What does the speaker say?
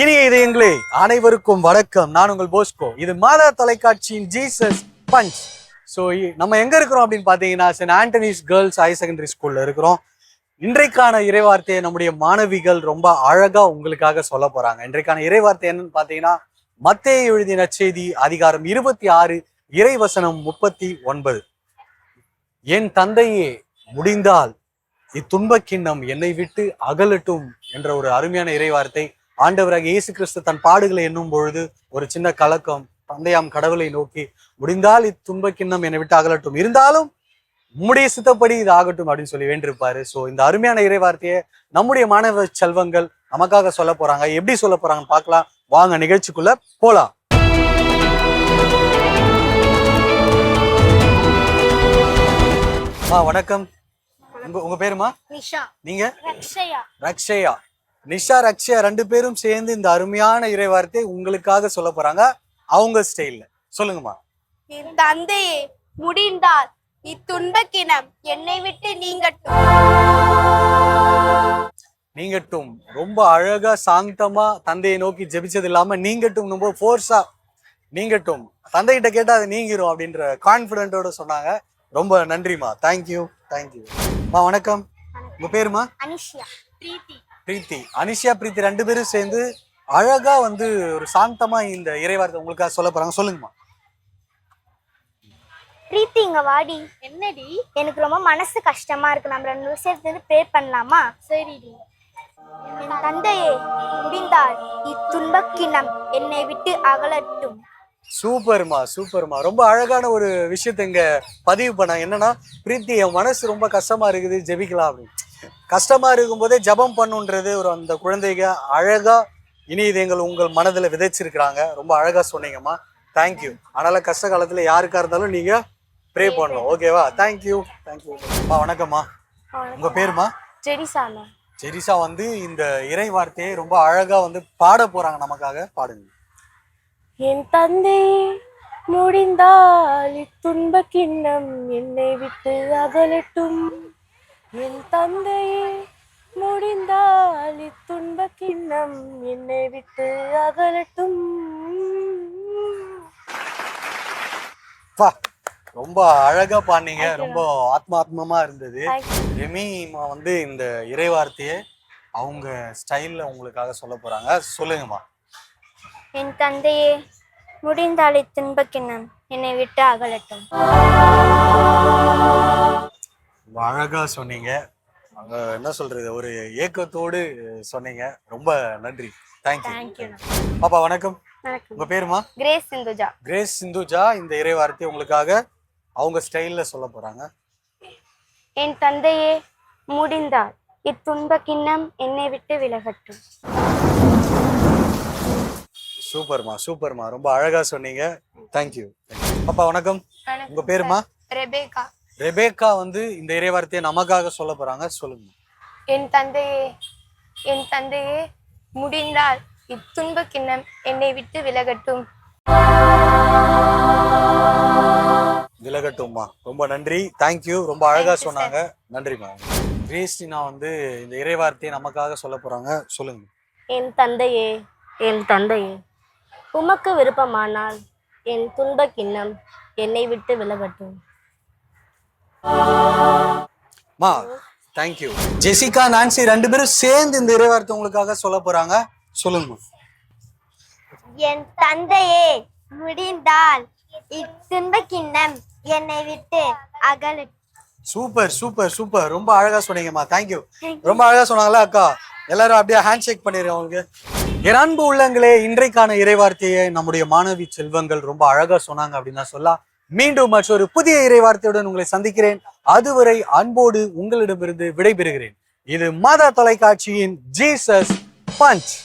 இனிய இதயங்களே அனைவருக்கும் வணக்கம். நான் உங்கள் போஸ்கோ. இது மாதா தொலைக்காட்சியின் ஜீசஸ் பஞ்ச். ஸோ நம்ம எங்க இருக்கிறோம் அப்படின்னு பார்த்தீங்கன்னா Saint Antony's girls higher secondary ஸ்கூல்ல இருக்கிறோம். இன்றைக்கான இறைவார்த்தையை நம்முடைய மாணவிகள் ரொம்ப அழகா உங்களுக்காக சொல்ல போறாங்க. இன்றைக்கான இறைவார்த்தை என்னன்னு பார்த்தீங்கன்னா மத்தே எழுதிய செய்தி அதிகாரம் இருபத்தி ஆறு இறைவசனம் முப்பத்தி ஒன்பது. என் தந்தையே முடிந்தால் இத்துன்பக்கிண்ணம் என்னை விட்டு அகலட்டும் என்ற ஒரு அருமையான இறைவார்த்தை ஆண்டவராக இயேசு கிறிஸ்து தன் பாடுகளை எண்ணும் பொழுது ஒரு சின்ன கலக்கம் தந்தையாம் கடவுளை நோக்கி முடிந்தால் இத்துன்பக் கிண்ணம் என்னை விட்டு அகலட்டும். இருந்தாலும் உம்முடைய சித்தப்படி இது ஆகட்டும் அப்படின்னு சொல்லி வேண்டியிருப்பாரு. ஸோ இந்த அருமையான இறைவார்த்தையை நம்முடைய மாணவ செல்வங்கள் நமக்காக சொல்ல போறாங்க. எப்படி சொல்ல போறாங்கன்னு பார்க்கலாம். வாங்க நிகழ்ச்சிக்குள்ள போலாம். அம்மா வணக்கம். உங்க உங்க பேருமா? நீங்க? ரக்ஷயா. நிஷா ரக்ஷயா ரெண்டு பேரும் சேர்ந்து இந்த அருமையான இறைவார்த்தை உங்களுக்காக சொல்ல போறாங்க. அவங்க ஸ்டைல்ல சொல்லுங்கம்மா. என் தந்தையே முடிந்தால் இத்துன்பக்கினம் என்னை விட்டு நீங்கட்டும். நீங்கட்டும். ரொம்ப அழகா சாந்தமா தந்தையை நோக்கி ஜெபிச்சது இல்லாம நீங்கட்டும் ரொம்ப ஃபோர்ஸா நீங்கட்டும். தந்தைகிட்ட கேட்டா அது நீங்கிரும் அப்படின்ற கான்பிடென்ட்டோட சொன்னாங்க. ரொம்ப நன்றிம்மா. தேங்க்யூ தேங்க்யூ அம்மா வணக்கம். உங்க பேருமா? அனிஷியா. பிரீத்தி. பிரீத்தி அனிஷா பிரீத்தி ரெண்டு பேரும் சேர்ந்து அழகா வந்து ஒரு சாந்தமா இந்த இறைவார்த்தை உங்களுக்காக சொல்ல போறாங்க. சொல்லுங்கம்மா. பிரீத்தி இங்க வாடி. என்னடி? எனக்கு ரொம்ப மனசு கஷ்டமா இருக்கு. நம்ம ரெண்டு பேரும் சேர்த்து ப்ரே பண்ணலாமா? சரிடி. என் தந்தையே முடிந்தால் இத்துன்பக்கினம் என்னை விட்டு அகலட்டும். சூப்பர்மா சூப்பர்மா. ரொம்ப அழகான ஒரு விஷயத்தை இங்க பதிவு பண்ணாங்க என்னன்னா பிரீத்தி என் மனசு ரொம்ப கஷ்டமா இருக்குது. ஜெபிக்கலாம் அப்படின்னு. கஷ்டமா இருக்கும்போதே ஜெபம் பண்ணுன்றது ஒரு அந்த குழந்தைங்க அழகா இனி இதயங்கள் உங்கள் மனதில் விதைச்சிருக்கிறாங்க. ரொம்ப அழகா சொன்னீங்கம்மா. தேங்க்யூ அதனால கஷ்ட காலத்துல யாருக்கா இருந்தாலும் நீங்க ப்ரே பண்ணணும். ஓகேவா தேங்க்யூ தேங்க்யூ அம்மா வணக்கம்மா. உங்க பேருமா? ஜெரிசாமா ஜெரிசா வந்து இந்த இறை வார்த்தையை ரொம்ப அழகா வந்து பாட போறாங்க நமக்காக. பாடுங்க. என் தந்தையே முடிந்தால் இத்துன்ப கிண்ணம் என்னை விட்டு அகலட்டும். என் தந்தையே முடிந்தால் இத்துன்ப கிண்ணம் என்னை விட்டு அகலட்டும். ரொம்ப அழகா பாடினீங்க. ரொம்ப ஆத்மாத்மமா இருந்தது. ரெமிமா வந்து இந்த இறைவார்த்தையை அவங்க ஸ்டைல்ல உங்களுக்காக சொல்ல போறாங்க. சொல்லுங்கம்மா. என் தந்தையே முடிந்தால் இத்துன்பக்கினம் என்னை விட்டு அகலட்டும். ரொம்ப அழகா சொன்னீங்க. அங்க என்ன சொல்றது ஒரு ஏக்கத்தோடு சொன்னீங்க. ரொம்ப நன்றி. தேங்க்யூ பாப்பா வணக்கம். உங்க பேருமா? கிரேஸ் சிந்துஜா. கிரேஸ் சிந்துஜா இந்த இறைவார்த்தையை உங்களுக்காக அவங்க ஸ்டைல்ல சொல்ல போறாங்க. என் தந்தையே முடிந்தால் இத்துன்ப கிண்ணம் என்னை விட்டு விலகட்டும். சூப்பர்மா சூப்பர்மா. ரொம்ப அழகா சொன்னீங்க. தேங்க்யூ பாப்பா வணக்கம். உங்க பேருமா? ரெபேகா. ரெபேக்கா வந்து இந்த இறைவார்த்தையை நமக்காக சொல்ல போறாங்க. சொல்லுங்க. என் தந்தையே என் தந்தையே முடிந்தால் இத்துன்ப கிண்ணம் என்னை விட்டு விலகட்டும். விலகட்டும்மா. ரொம்ப நன்றி. தேங்க்யூ ரொம்ப அழகா சொன்னாங்க. நன்றிம்மா. கிரேஸ்டினா வந்து இந்த இறைவார்த்தையை நமக்காக சொல்ல போறாங்க. சொல்லுங்க. என் தந்தையே என் தந்தையே உமக்கு விருப்பமானால் என் துன்ப கிண்ணம் என்னை விட்டு விலகட்டும். மா தேங்க்யூ ஜெசிகா நான்சி ரெண்டு பேரும் சேர்ந்து இந்த இறைவார்த்தை உங்களுக்காக சொல்ல போறாங்க. சொல்லுங்கம்மா என் தந்தையே முடிந்தால் இத்துன்ப கிண்ணம் என்னை விட்டு அகலட்டும் சூப்பர் சூப்பர் சூப்பர். ரொம்ப அழகா சொன்னீங்கம்மா தேங்க்யூ ரொம்ப அழகா சொன்னாங்களா அக்கா? எல்லாரும் அப்படியே ஹேண்ட் ஷேக் பண்ணிடுங்க அவங்களுக்கு என் அன்பு உள்ளங்களே இன்றைக்கான இறைவார்த்தையை நம்முடைய மாணவி செல்வங்கள் ரொம்ப அழகா சொன்னாங்க அப்படின்னு தான் சொல்லலாம். மீண்டும் மற்றொரு புதிய இறைவார்த்தையுடன் உங்களை சந்திக்கிறேன். அதுவரை அன்போடு உங்களிடமிருந்து விடைபெறுகிறேன். இது மாதா தொலைக்காட்சியின் ஜீசஸ் பஞ்ச்.